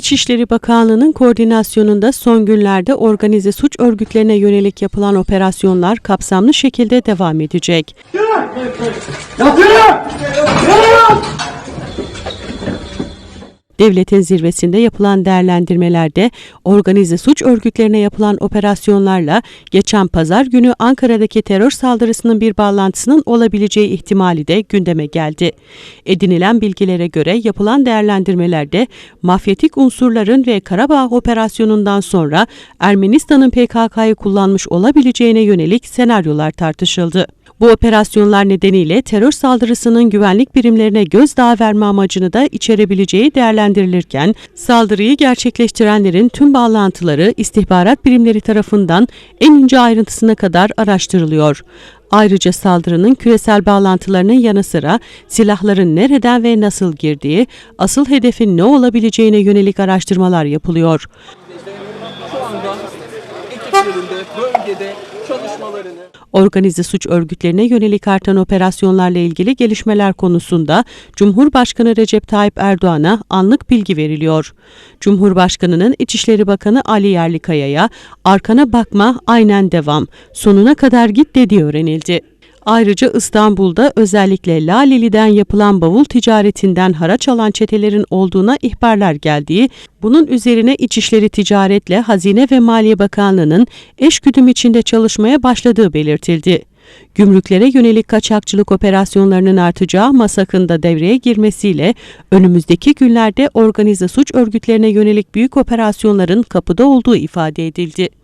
İçişleri Bakanlığı'nın koordinasyonunda son günlerde organize suç örgütlerine yönelik yapılan operasyonlar kapsamlı şekilde devam edecek. Devletin zirvesinde yapılan değerlendirmelerde organize suç örgütlerine yapılan operasyonlarla geçen pazar günü Ankara'daki terör saldırısının bir bağlantısının olabileceği ihtimali de gündeme geldi. Edinilen bilgilere göre yapılan değerlendirmelerde mafyatik unsurların ve Karabağ operasyonundan sonra Ermenistan'ın PKK'yı kullanmış olabileceğine yönelik senaryolar tartışıldı. Bu operasyonlar nedeniyle terör saldırısının güvenlik birimlerine gözdağı verme amacını da içerebileceği değerlendirilirken, saldırıyı gerçekleştirenlerin tüm bağlantıları istihbarat birimleri tarafından en ince ayrıntısına kadar araştırılıyor. Ayrıca saldırının küresel bağlantılarının yanı sıra silahların nereden ve nasıl girdiği, asıl hedefin ne olabileceğine yönelik araştırmalar yapılıyor. şu anda ekiplerinde bölgede çalışmalarını Organize suç örgütlerine yönelik artan operasyonlarla ilgili gelişmeler konusunda Cumhurbaşkanı Recep Tayyip Erdoğan'a anlık bilgi veriliyor. Cumhurbaşkanının İçişleri Bakanı Ali Yerlikaya'ya arkana bakma aynen devam sonuna kadar git dediği öğrenildi. Ayrıca İstanbul'da özellikle Laleli'den yapılan bavul ticaretinden haraç alan çetelerin olduğuna ihbarlar geldiği, bunun üzerine İçişleri Ticaretle Hazine ve Maliye Bakanlığı'nın eşgüdüm içinde çalışmaya başladığı belirtildi. Gümrüklere yönelik kaçakçılık operasyonlarının artacağı MASAK'ın da devreye girmesiyle önümüzdeki günlerde organize suç örgütlerine yönelik büyük operasyonların kapıda olduğu ifade edildi.